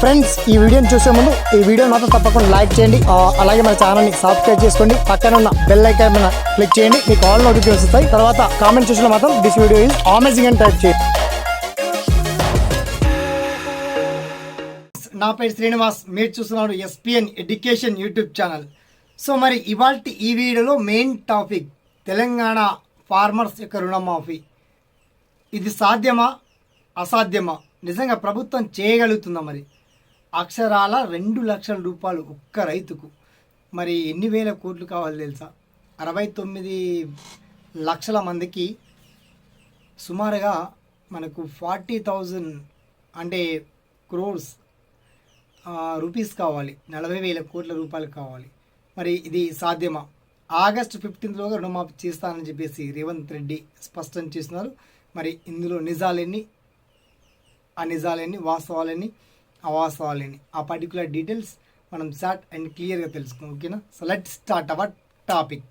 Friends ఈ వీడియోని చూసే ముందు ఈ వీడియో మాత్రం తప్పకుండా లైక్ చేయండి. అలాగే మన ఛానల్ని సబ్స్క్రైబ్ చేసుకోండి. పక్కన ఉన్న బెల్ ఐకాన్ మీద క్లిక్ చేయండి. మీకు ఆల్ నోటిఫికేషన్ వస్తాయి. తర్వాత కామెంట్ చూసిన మాత్రం దిస్ వీడియో ఈజ్ అమేజింగ్ అని టైప్ చేయండి. నా పేరు శ్రీనివాస్. మీరు చూస్తున్నారు SPN education YouTube channel so మరి ఇవాళ ఈ వీడియోలో మెయిన్ టాపిక్ తెలంగాణ ఫార్మర్స్ యొక్క రుణమాఫీ. ఇది సాధ్యమా? అసాధ్యమా? నిజంగా ప్రభుత్వం చేయగలుగుతుందా మరి? అక్షరాల రెండు లక్షల రూపాయలు ఒక్క రైతుకు. మరి ఎన్ని వేల కోట్లు కావాలి తెలుసా? అరవై తొమ్మిది లక్షల మందికి సుమారుగా మనకు ఫార్టీ థౌజండ్ అంటే క్రోర్స్ రూపీస్ కావాలి. నలభై వేల కోట్ల రూపాయలు కావాలి. మరి ఇది సాధ్యమా? ఆగస్టు ఫిఫ్టీన్త్లోగా రుణమాఫీ చేస్తానని చెప్పేసి రేవంత్ రెడ్డి స్పష్టం చేస్తున్నారు. మరి ఇందులో నిజాలెన్ని ఆ నిజాలెన్ని వాస్తవాలన్నీ అవాస్తవాలెన్ని ఆ పర్టికులర్ డీటెయిల్స్ మనం షార్ట్ అండ్ క్లియర్గా తెలుసుకుందాం ఓకేనా? So let start our topic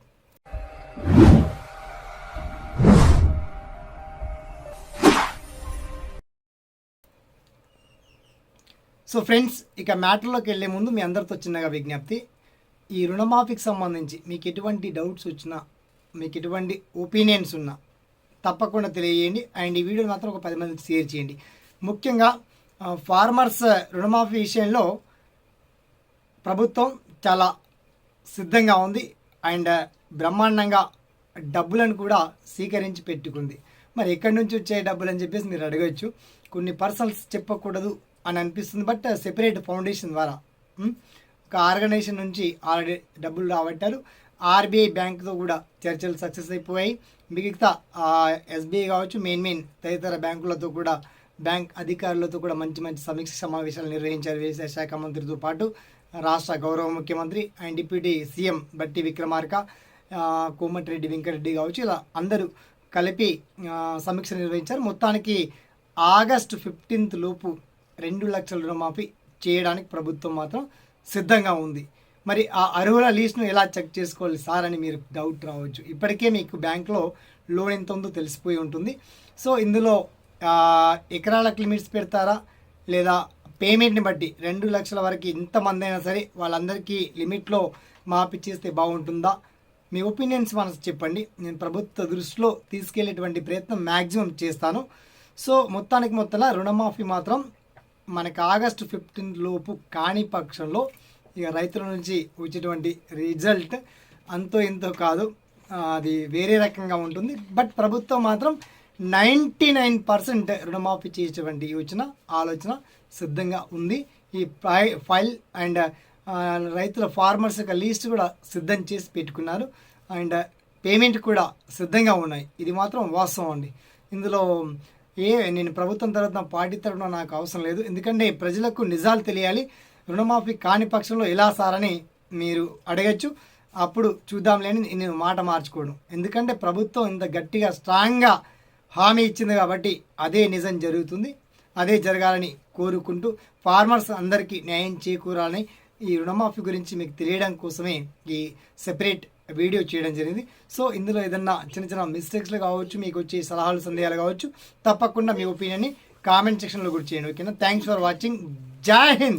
so friends ఇక మ్యాటర్లోకి వెళ్ళే ముందు మీ అందరితో చిన్నగా విజ్ఞప్తి. ఈ రుణమాఫీకి సంబంధించి మీకు ఎటువంటి డౌట్స్ వచ్చినా మీకు ఎటువంటి ఒపీనియన్స్ ఉన్నా తప్పకుండా తెలియజేయండి. అండ్ ఈ వీడియో మాత్రం ఒక పది మందికి షేర్ చేయండి. ముఖ్యంగా ఫార్మర్స్ రుణమాఫీ విషయంలో ప్రభుత్వం చాలా సిద్ధంగా ఉంది. అండ్ బ్రహ్మాండంగా డబ్బులను కూడా స్వీకరించి పెట్టుకుంది. మరి ఎక్కడి నుంచి వచ్చే డబ్బులు అని చెప్పేసి మీరు అడగచ్చు. కొన్ని పర్సనల్స్ చెప్పకూడదు అని అనిపిస్తుంది. బట్ సెపరేట్ ఫౌండేషన్ ద్వారా ఒక ఆర్గనైజేషన్ నుంచి ఆల్రెడీ డబ్బులు రాబట్టారు. ఆర్బీఐ బ్యాంక్తో కూడా చర్చలు సక్సెస్ అయిపోయాయి. మిగతా ఎస్బీఐ కావచ్చు మెయిన్ మెయిన్ తదితర బ్యాంకులతో కూడా బ్యాంక్ అధికారులతో కూడా మంచి మంచి సమీక్ష సమావేశాలు నిర్వహించారు వ్యవసాయ శాఖ మంత్రితో పాటు రాష్ట్ర గౌరవ ముఖ్యమంత్రి అండ్ డిప్యూటీ సీఎం బట్టి విక్రమార్క కోమటిరెడ్డి వెంకటరెడ్డి కావచ్చు ఇలా అందరూ కలిపి సమీక్ష నిర్వహించారు. మొత్తానికి ఆగస్టు ఫిఫ్టీన్త్ లోపు రెండు లక్షల రుణమాఫీ చేయడానికి ప్రభుత్వం మాత్రం సిద్ధంగా ఉంది. మరి ఆ అర్హుల లిస్ట్ను ఎలా చెక్ చేసుకోవాలి సార్ అని మీరు డౌట్ రావచ్చు. ఇప్పటికే మీకు బ్యాంక్లో లోన్ ఎంత ఉందో తెలిసిపోయి ఉంటుంది. సో ఇందులో ఎకరాలకు లిమిట్స్ పెడతారా? లేదా పేమెంట్ని బట్టి రెండు లక్షల వరకు ఎంతమంది అయినా సరే వాళ్ళందరికీ లిమిట్లో మాఫీ చేస్తే బాగుంటుందా? మీ ఒపీనియన్స్ మనసు చెప్పండి. నేను ప్రభుత్వ దృష్టిలో తీసుకెళ్ళేటువంటి ప్రయత్నం మ్యాక్సిమం చేస్తాను. సో మొత్తానికి మొత్తం రుణమాఫీ మాత్రం మనకు ఆగస్టు ఫిఫ్టీన్ లోపు కాని పక్షంలో ఇక రైతుల నుంచి వచ్చేటువంటి రిజల్ట్ అంతో ఎంతో కాదు. అది వేరే రకంగా ఉంటుంది. బట్ ప్రభుత్వం మాత్రం నైంటీ నైన్ పర్సెంట్ రుణమాఫీ చేసేటువంటి యోచన ఆలోచన సిద్ధంగా ఉంది. ఈ ఫై- ఫైల్ అండ్ రైతుల ఫార్మర్స్ యొక్క లీస్ట్ కూడా సిద్ధం చేసి పెట్టుకున్నారు. అండ్ పేమెంట్ కూడా సిద్ధంగా ఉన్నాయి. ఇది మాత్రం వాస్తవం అండి. ఇందులో ఏ నేను ప్రభుత్వం తరఫున పార్టీ తరఫున నాకు అవసరం లేదు. ఎందుకంటే ప్రజలకు నిజాలు తెలియాలి. రుణమాఫీ కాని పక్షంలో ఎలా సారని మీరు అడగచ్చు. అప్పుడు చూద్దాంలేని నేను మాట మార్చుకోవడం ఎందుకంటే ప్రభుత్వం ఇంత గట్టిగా స్ట్రాంగ్గా హామీ ఇచ్చింది కాబట్టి అదే నిజం జరుగుతుంది. అదే జరగాలని కోరుకుంటూ ఫార్మర్స్ అందరికీ న్యాయం చేకూరాలని ఈ రుణమాఫీ గురించి మీకు తెలియడం కోసమే ఈ సెపరేట్ వీడియో చేయడం జరిగింది. సో ఇందులో ఏదన్నా చిన్న చిన్న మిస్టేక్స్లు కావచ్చు మీకు వచ్చే సలహాలు సందేహాలు కావచ్చు తప్పకుండా మీ ఒపీనియన్ని కామెంట్ సెక్షన్లో కూడా చేయండి. ఓకేనా? థ్యాంక్స్ ఫర్ వాచింగ్ జై హింద్!